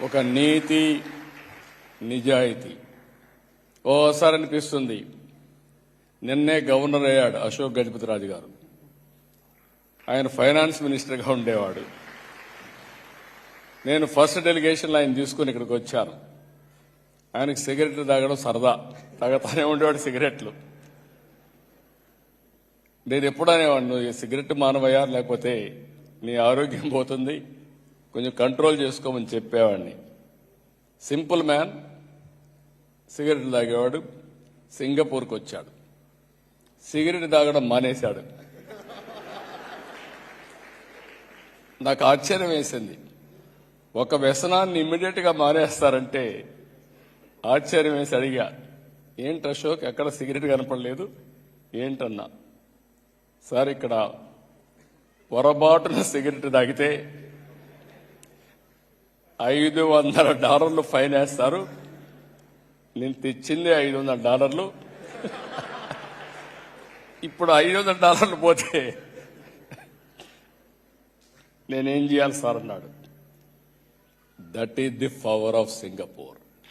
ఒక నీతి నిజాయితీ. ఓసారి అనిపిస్తుంది. నిన్నే గవర్నర్ అయ్యాడు అశోక్ గజపతి రాజు గారు. ఆయన ఫైనాన్స్ మినిస్టర్గా ఉండేవాడు. నేను ఫస్ట్ డెలిగేషన్లో ఆయన తీసుకుని ఇక్కడికి వచ్చాను. ఆయనకు సిగరెట్లు తాగడం సరదా. తాగతానే ఉండేవాడు సిగరెట్లు. నేను ఎప్పుడు అనేవాడు నువ్వు సిగరెట్ మానవయ్యా? లేకపోతే నీ ఆరోగ్యం పోతుంది? కొంచెం కంట్రోల్ చేసుకోమని చెప్పేవాడిని. సింపుల్ మ్యాన్ సిగరెట్ తాగేవాడు సింగపూర్కి వచ్చాడు. సిగరెట్ తాగడం మానేశాడు. నాకు ఆశ్చర్యం వేసింది. ఒక వ్యసనాన్ని ఇమ్మీడియట్గా మానేస్తారంటే ఆశ్చర్యం వేసి అడిగా ఏంటి అశోక్ ఎక్కడ సిగరెట్ కనపడలేదు? ఏంటన్నా? సార్ ఇక్కడ పొరపాటున సిగరెట్ తాగితే ఐదు వందల డాలర్లు ఫైన్ వేస్తారు. నేను తెచ్చింది ఐదు వందల డాలర్లు. ఇప్పుడు ఐదు వందల డాలర్లు పోతే నేనేం చేయాలి సార్ అన్నాడు. That is the power of Singapore